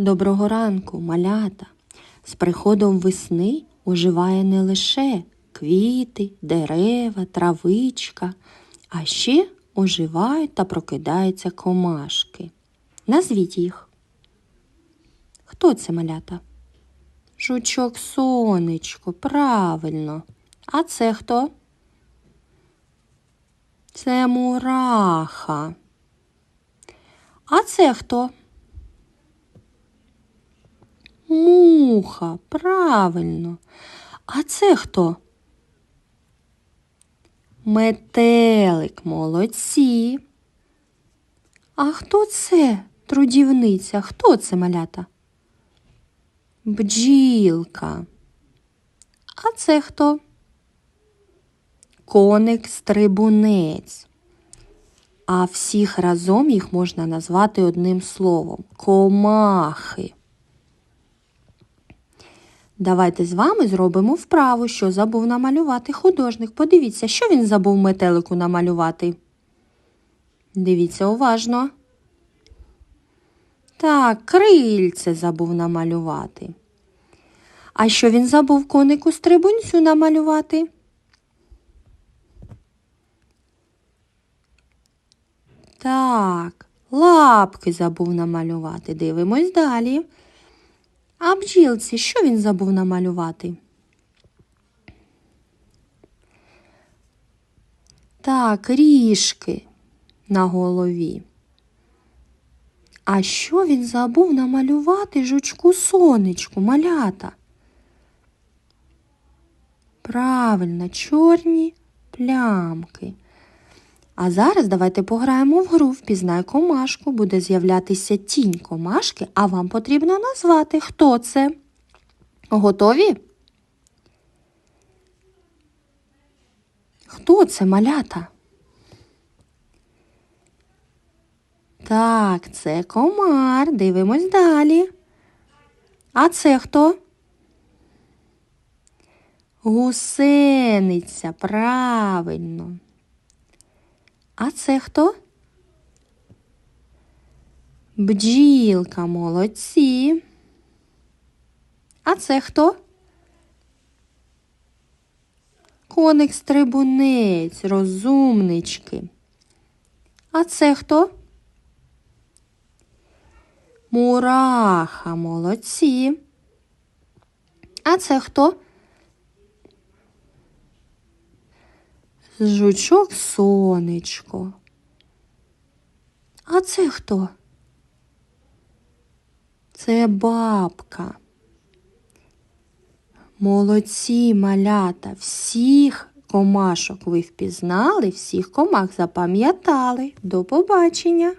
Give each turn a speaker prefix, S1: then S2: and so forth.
S1: Доброго ранку, малята! З приходом весни оживає не лише квіти, дерева, травичка, а ще оживають та прокидаються комашки. Назвіть їх. Хто це малята? Жучок сонечко, правильно. А це хто? Це мураха. А це хто? Муха, правильно. А це хто? Метелик, молодці. А хто це, трудівниця? Хто це малята? Бджілка. А це хто? Коник стрибунець. А всіх разом їх можна назвати одним словом комахи. Давайте з вами зробимо вправу, що забув намалювати художник. Подивіться, що він забув метелику намалювати. Дивіться уважно. Так, крильце забув намалювати. А що він забув конику стрибунцю намалювати? Так, лапки забув намалювати. Дивимось далі. А бджілці, що він забув намалювати? Так, ріжки на голові. А що він забув намалювати жучку сонечку, малята? Правильно, чорні плямки. А зараз давайте пограємо в гру «Впізнай комашку. Буде з'являтися тінь комашки, а вам потрібно назвати, хто це. Готові? Хто це малята? Так, це комар. Дивимось далі. А це хто? Гусениця, правильно. А це хто? Бджілка, молодці. А це хто? Коник стрибунець, розумнички. А це хто? Мураха, молодці. А це хто? Жучок сонечко. А це хто? Це бабка. Молодці малята, всіх комашок ви впізнали, всіх комах запам'ятали. До побачення!